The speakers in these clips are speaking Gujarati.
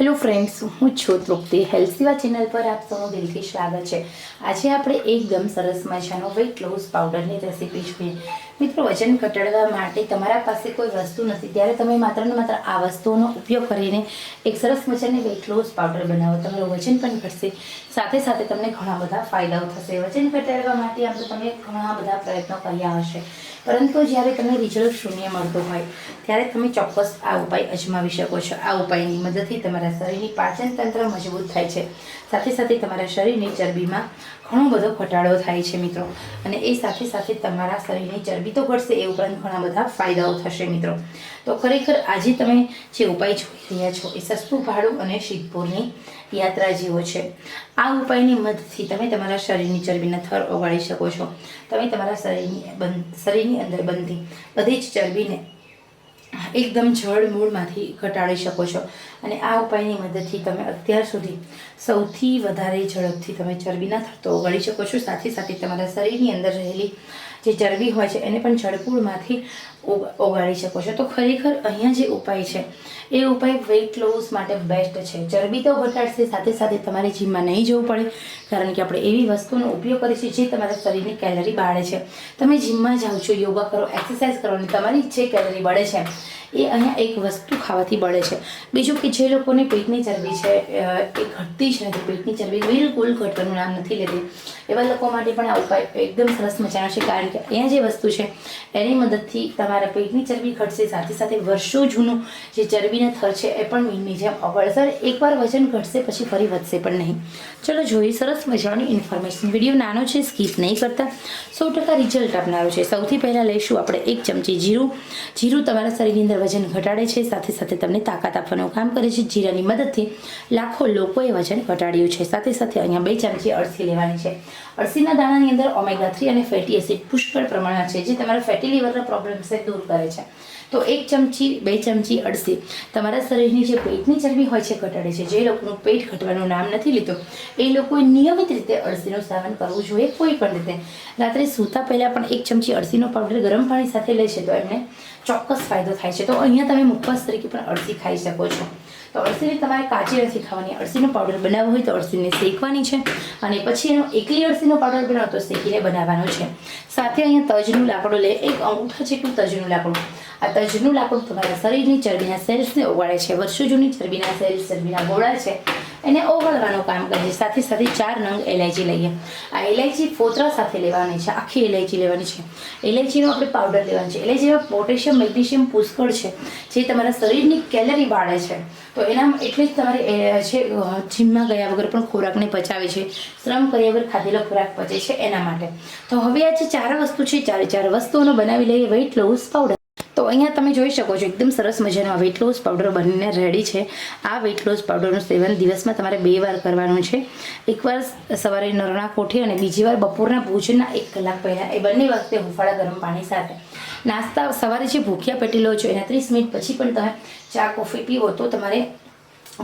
હેલો ફ્રેન્ડ્સ, હું છું તૃપ્તિ. હેલ્સીવા સેવા ચેનલ પર આપ સૌનું દિલથી સ્વાગત છે. આજે આપણે એકદમ સરસ મજાનો વેઇટ લોસ પાવડરની રેસીપી જોઈએ. મિત્રો, વજન ઘટાડવા માટે તમારા પાસે કોઈ વસ્તુ નથી, ત્યારે તમે માત્ર ને માત્ર આ વસ્તુઓનો ઉપયોગ કરીને એક સરસ મજાની વેઇટ લોસ પાવડર બનાવો. તમારું વજન પણ ઘટશે. સાથે સાથે તમને ઘણા બધા ફાયદાઓ થશે. વજન ઘટાડવા માટે આમ તો તમે ઘણા બધા પ્રયત્નો કર્યા હશે. પરંતુ જ્યારે તમને રિઝલ્ટ શૂન્ય મળતું હોય, ત્યારે તમે ચોક્કસ આ ઉપાય અજમાવી શકો છો. આ ઉપાયની મદદથી તમારા શરીરની પાચન તંત્ર મજબૂત થાય છે. સાથે સાથે તમારા શરીરની ચરબીમાં ઘણો બધો ઘટાડો થાય છે મિત્રો. અને એ સાથે સાથે તમારા શરીરની ચરબી તો ઘટશે, એ ઉપરાંત ઘણા બધા ફાયદાઓ થશે મિત્રો. તો ખરેખર આજે તમે જે ઉપાય જોઈ રહ્યા છો એ સસ્તું ભાડું અને શીતપુરની યાત્રા જેવો છે. આ ઉપાયની મદદથી તમે તમારા શરીરની ચરબીના થર ઓગાળી શકો છો. તમે તમારા શરીરની શરીરની અંદર બનતી બધી જ ચરબીને એકદમ જળ મૂળમાંથી ઘટાડી શકો છો. અને આ ઉપાયની મદદથી તમે અત્યાર સુધી સૌથી વધારે ઝડપથી તમે ચરબીના થતો ઓગાળી શકો છો. સાથે સાથે તમારા શરીરની અંદર રહેલી જે ચરબી હોય છે, એને પણ જળપૂળમાંથી ઓગાળી શકો છો. તો ખરેખર અહીંયા જે ઉપાય છે, એ ઉપાય વેઇટ લોસ માટે બેસ્ટ છે. ચરબી તો ઘટાડશે, સાથે સાથે તમારે જીમમાં નહીં જવું પડે, કારણ કે આપણે એવી વસ્તુનો ઉપયોગ કરીએ છીએ જે તમારા શરીરની કેલરી બાળે છે. તમે જીમમાં જાઓ છો, યોગા કરો એક્સરસાઇઝ કરો અને તમારી જે કેલરી બળે છે એ અહીંયા એક વસ્તુ ખાવાથી બળે છે. બીજું કે જે લોકોને પેટની ચરબી છે એ ઘટતી જ નથી, પેટની ચરબી બિલકુલ ઘટવાનું નામ નથી લેતી. એવા લોકો માટે પણ આ ઉપાય એકદમ સરસ મજાનો છે, કારણ કે અહીંયા જે વસ્તુ છે, એની મદદથી તમારા પેટની ચરબી ઘટશે, સાથે સાથે વર્ષો જૂનું જે ચરબીના થર છે, એ પણ મીનની જેમ અવળસર એકવાર વજન ઘટશે, પછી ફરી વધશે પણ નહીં. ચલો જોઈએ સરસ મજાની ઇન્ફોર્મેશન. વીડિયો નાનો છે, સ્કીપ નહીં કરતા. સો ટકા રિઝલ્ટ આપનારો છે. સૌથી પહેલાં લઈશું આપણે એક ચમચી જીરું. જીરું તમારા શરીરની અંદર વજન ઘટાડે છે. સાથે સાથે તમને તાકાત આપવાનું કામ કરે છે. જીરાની મદદથી લાખો લોકોએ વજન ઘટાડ્યું છે. સાથે સાથે અહીંયા બે ચમચી અળસી લેવાની છે. અળસીના દાણાની અંદર ઓમેગા થ્રી અને ફેટી એસિડ પુષ્કળ પ્રમાણમાં છે, જે તમારા ફેટી લીવરના પ્રોબ્લેમ્સને દૂર કરે છે. તો એક ચમચી, બે ચમચી અળસી તમારા શરીરની જે પેટની ચરબી હોય છે ઘટાડે છે. જે લોકોનું પેટ ઘટવાનું નામ નથી લીધું, એ લોકોએ નિયમિત રીતે અળસીનું સેવન કરવું જોઈએ કોઈ પણ રીતે. રાત્રે સૂતા પહેલાં પણ એક ચમચી અળસીનો પાવડર ગરમ પાણી સાથે લેશે તો એમને ચોક્કસ ફાયદો થાય છે. તો અહીંયા તમે મુખવાસ તરીકે પણ અળસી ખાઈ શકો છો. તો અળસીને તમારે કાચી નથી ખાવાની. અળસીનો પાવડર બનાવવો હોય તો અળસીને શેકવાની છે અને પછી એનો એકલી અળસીનો પાવડર બનાવો તો શેકીને બનાવવાનો છે. સાથે અહીંયા તજનું લાકડું લે. એક અંગૂઠા જેટલું તજનું લાકડું. આ તજનું લાકડું તમારા શરીરની ચરબીના સેલ્સને ઓગાળે છે. વર્ષો જૂની ચરબીના સેલ્સ ચરબીના ગોળા છે. એને ઓગળવાનું કામ કરે છે. સાથે સાથે ચાર નંગ એલાયચી લઈએ. આ એલાયચી ફોતરા સાથે લેવાની છે. આખી એલાયચી લેવાની છે. એલાયચીનો આપણે પાવડર લેવાનો છે. એલાયચીમાં પોટેશિયમ મેગ્નેશિયમ પુષ્કળ છે, જે તમારા શરીરની કેલરી બાળે છે. તો એના એટલે જ તમારે છે જીમમાં ગયા વગર પણ ખોરાકને પચાવે છે. શ્રમ કર્યા વગર ખાધેલો ખોરાક પચે છે એના માટે. તો હવે આ જે ચાર વસ્તુ છે, ચારે ચાર વસ્તુઓનો બનાવી લઈએ. વેઇટ લોસ પાવડર તો અહીંયા તમે જોઈ શકો છો, એકદમ સરસ મજાનો વેઇટ લોસ પાવડર બનીને રેડી છે. આ વેઇટ લોસ પાવડરનું સેવન દિવસમાં તમારે બે વાર કરવાનું છે. એકવાર સવારે નરણા કોઠી અને બીજી વાર બપોરના ભોજનના એક કલાક પહેલાં. એ બંને વખતે હુંફાળા ગરમ પાણી સાથે. નાસ્તા સવારે જે ભૂખ્યા પેટી લો છો, એના ત્રીસ મિનિટ પછી પણ તમે ચા, કોફી પીવો તો તમારે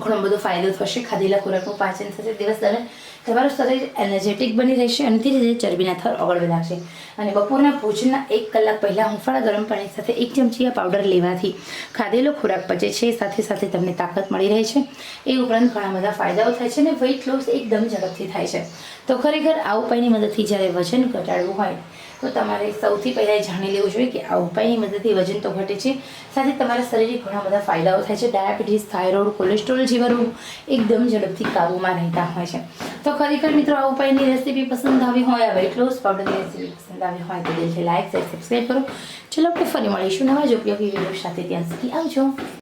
ઘણો બધો ફાયદો થશે. ખાધેલા ખોરાકનું પાચન થશે. દિવસ દરમિયાન તમારું શરીર એનર્જેટિક બની રહેશે અને ધીરે ધીરે ચરબીના થર ઓગળવા લાગશે અને બપોરના ભોજનના એક કલાક પહેલાં હુંફાળા ગરમ પાણી સાથે એક ચમચી પાવડર લેવાથી ખાધેલો ખોરાક પચે છે. સાથે સાથે તમને તાકાત મળી રહે છે. એ ઉપરાંત ઘણા બધા ફાયદાઓ થાય છે અને વેઇટ લોસ એકદમ ઝડપથી થાય છે. તો ખરેખર આ ઉપાયની મદદથી જ્યારે વજન ઘટાડવું હોય, તો તમારે સૌથી પહેલાં જાણી લેવું જોઈએ કે આ ઉપાયની મદદથી વજન તો ઘટે છે. સાથે તમારા શરીરે ઘણા બધા ફાયદાઓ થાય છે. ડાયાબિટીસ, થાઇરોઇડ, કોલેસ્ટ્રોલ જેવા રોગ એકદમ ઝડપથી કાબૂમાં રહેતા હોય છે. તો ખરેખર મિત્રો, આ ઉપાયની રેસીપી પસંદ આવી હોય હવે જ પાવડરની રેસીપી પસંદ આવી હોય, તો દિલથી લાઈક સબસ્ક્રાઈબ કરો. ચલો, આપણે ફરી મળીશું નવા જ ઉપયોગી વીડિયો સાથે. ત્યાં સુધી આવજો.